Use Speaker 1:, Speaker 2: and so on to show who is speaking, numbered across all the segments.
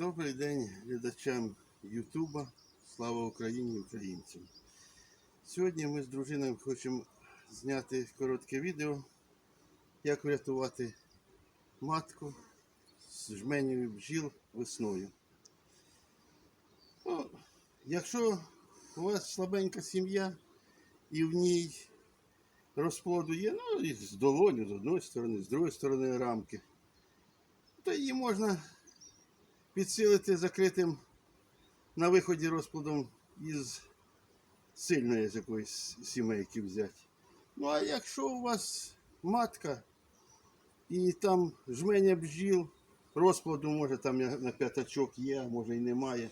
Speaker 1: Добрий день глядачам Ютуба. Слава Україні українцям. Сьогодні ми з дружиною хочемо зняти коротке відео, як врятувати матку з жменів бджіл весною. Ну, якщо у вас слабенька сім'я і в ній розплоду є, ну і з долоню з одної сторони, з другої сторони рамки, то її можна підсилити закритим на виході розплодом із сильної з якоїсь сімейки взяти. Ну а якщо у вас матка і там жменя бджіл, розплоду може там на п'ятачок є, може і немає.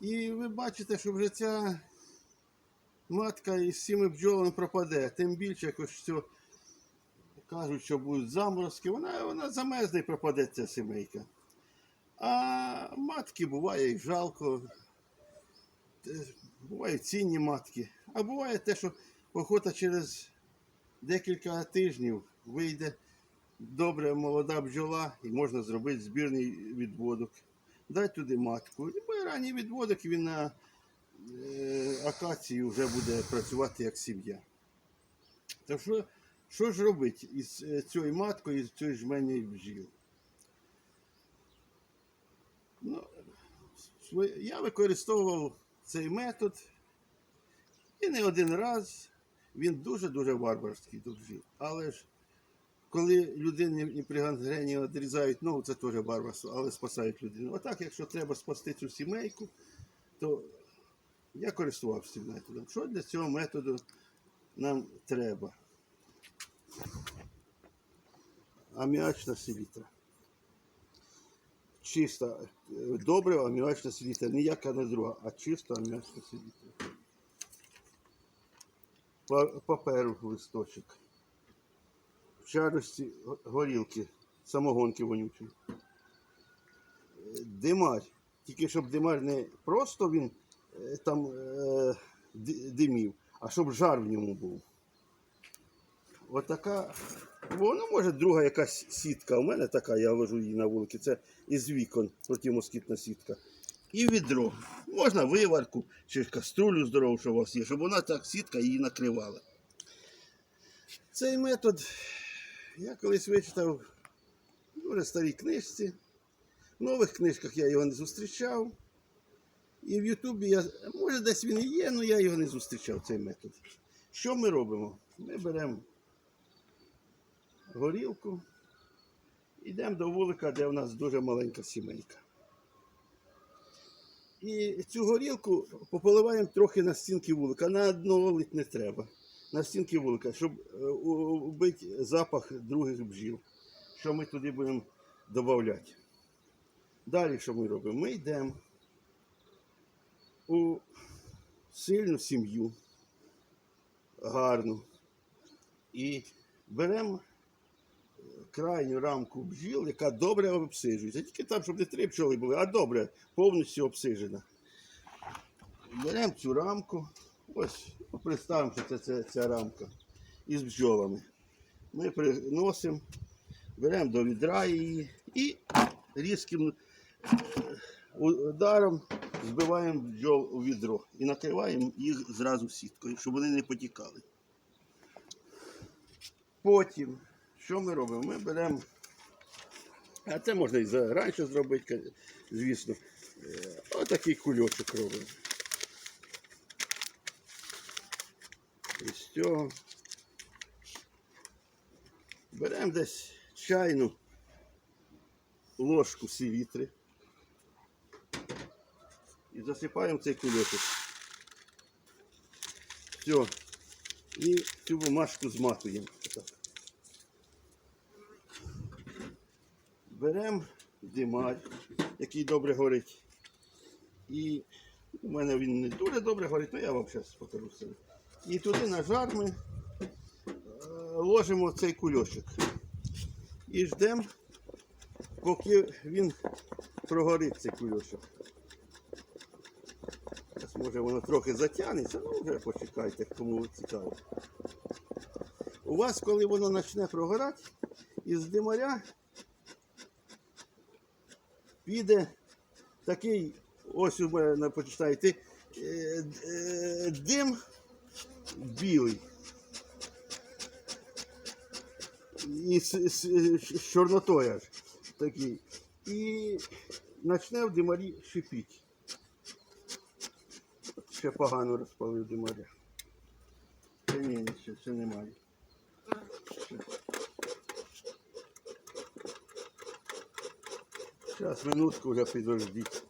Speaker 1: І ви бачите, що вже ця матка із цими бджолами пропаде. Тим більше, якось що кажуть, що будуть заморозки, вона, вона замерзне і пропаде ця сімейка. А матки буває і жалко. Бувають цінні матки. А буває те, що охота через декілька тижнів вийде добре молода бджола і можна зробити збірний відводок. Дай туди матку. І буде ранній відводок, він на е, акації вже буде працювати як сім'я. То що, що ж робити із е, цією маткою, із цією жменею бджіл? Ну, я використовував цей метод і не один раз. Він дуже-дуже варварський бджіл. Але ж коли людині при гангрені відрізають ногу, це теж варварство, але спасають людину. Отак, якщо треба спасти цю сімейку, то я користувався цим методом. Що для цього методу нам треба? Аміачна селітра чиста, е, добре аміачна селітра, ніяка не друга, а чиста аміачна селітра. Паперу листочок. В чарості горілки, самогонки вонючої. Е, Димар. Тільки щоб димар не просто він е, там димів, а щоб жар в ньому був. Отака. Воно може друга якась сітка. У мене така, я ложу її на вулиці. Це із вікон протимоскітна сітка. І відро. Можна виварку чи каструлю здорову, що у вас є, щоб вона так сітка її накривала. Цей метод я колись вичитав в дуже старій книжці. В нових книжках я його не зустрічав. І в Ютубі я, може десь він і є, але я його не зустрічав, цей метод. Що ми робимо? Ми беремо горілку. Йдемо до вулика, де в нас дуже маленька сімейка. І цю горілку пополиваємо трохи на стінки вулика. На одного лить не треба. На стінки вулика, щоб е, убити запах других бджіл, що ми туди будемо додати. Далі що ми робимо? Ми йдемо у сильну сім'ю, гарну, і беремо крайню рамку бджіл, яка добре обсижується. Тільки там, щоб не три пчоли були, а добре, повністю обсижена. Беремо цю рамку, ось представимо, що це, це ця рамка із бджолами. Ми приносимо, беремо до відра її і різким е, ударом збиваємо бджол у відро і накриваємо їх зразу сіткою, щоб вони не потікали. Потім, що ми робимо? Ми беремо, а це можна і раніше зробити, звісно. Е, Отакий кульочок робимо. І з цього беремо десь чайну ложку сівітри і засипаємо цей кульочок. Все. І цю бумажку зматуємо. Беремо димар, який добре горить. І у мене він не дуже добре горить, але я вам зараз покажу все. І туди на жар ми е, ложимо цей кульочок. І ждемо, поки він прогорить цей кульочок. Зараз, може воно трохи затягнеться, ну вже почекайте, кому цікаво. У вас, коли воно почне прогорати, із димаря піде такий, ось у мене почитайте, е, е, дим білий. І з, чорнотою аж такий. І почне в димарі шипіть. Ще погано розпалив димаря. Це ні, ще немає. Зараз минутку вже підождіть.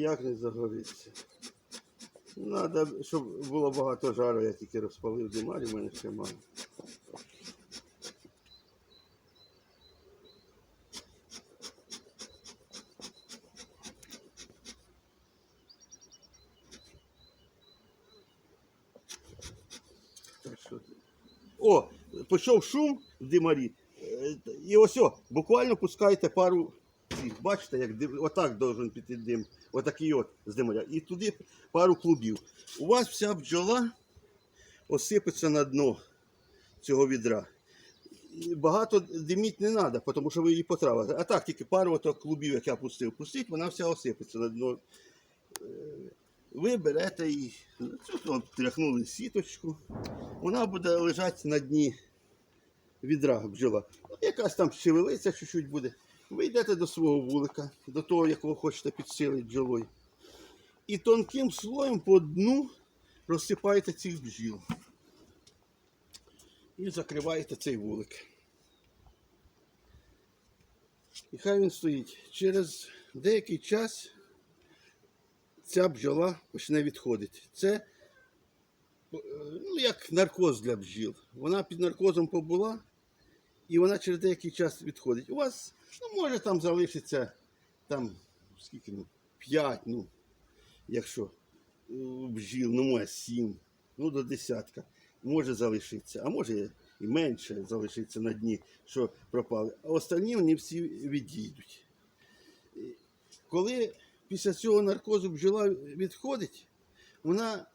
Speaker 1: Ніяк не загориться. Надо, щоб було багато жару, я тільки розпалив димарі, в мене ще мало. О, пішов шум в димарі. Е, І ось, о, буквально пускаєте пару цих. Бачите, як дим, отак должен піти дим. Отакий от з димаря. І туди пару клубів. У вас вся бджола осипеться на дно цього відра. Багато диміть не треба, тому що ви її потравите. А так, тільки пару ото клубів, як я пустив, пустіть, вона вся осипеться на дно. Е, Ви берете її, тряхнули сіточку, вона буде лежати на дні відра бджола. Якась там шевелиться чуть-чуть буде. Ви йдете до свого вулика, до того, якого хочете підсилити бджолою. І тонким слоєм по дну розсипаєте цих бджіл. І закриваєте цей вулик. І хай він стоїть. Через деякий час ця бджола почне відходити. Це е, ну, як наркоз для бджіл. Вона під наркозом побула, і вона через деякий час відходить. У вас, ну, може, там залишиться там, скільки, ну, 5, ну, якщо е, бджіл, ну, може, 7, ну, до десятка. Може залишитися, а може і менше залишиться на дні, що пропали. А останні вони всі відійдуть. Коли після цього наркозу бджола відходить, вона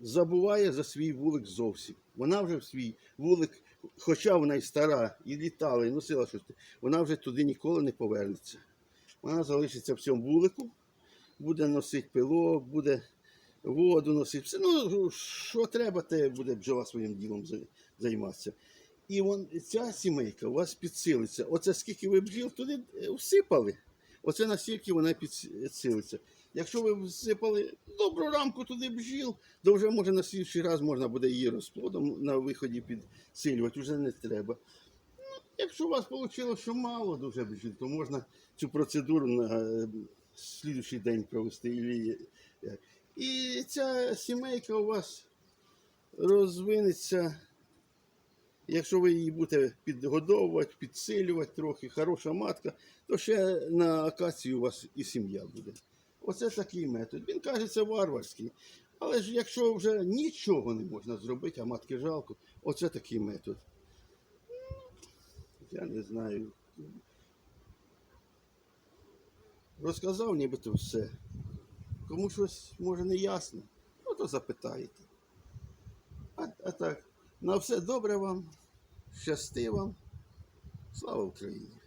Speaker 1: забуває за свій вулик зовсім. Вона вже в свій вулик, хоча вона й стара, і літала, і носила щось, вона вже туди ніколи не повернеться. Вона залишиться в цьому вулику, буде носити пилок, буде воду носити. Все, ну, що треба, те буде бджола своїм ділом займатися. І вон, ця сімейка у вас підсилиться. Оце скільки ви бджіл туди е, всипали, оце настільки вона підсилиться. Якщо ви всипали добру рамку туди бджіл, то вже може на слідчий раз можна буде її розплодом на виході підсилювати, вже не треба. Ну, якщо у вас вийшло, що мало дуже бджіл, то можна цю процедуру на е, слідчий день провести. І ця сімейка у вас розвинеться. Якщо ви її будете підгодовувати, підсилювати трохи, хороша матка, то ще на акації у вас і сім'я буде. Оце такий метод. Він кажеться варварський. Але ж якщо вже нічого не можна зробити, а матки жалко, оце такий метод. Я не знаю. Розказав нібито все. Кому щось може не ясно, ну то запитаєте. А, а так, на все добре вам, щасти вам. Слава Україні!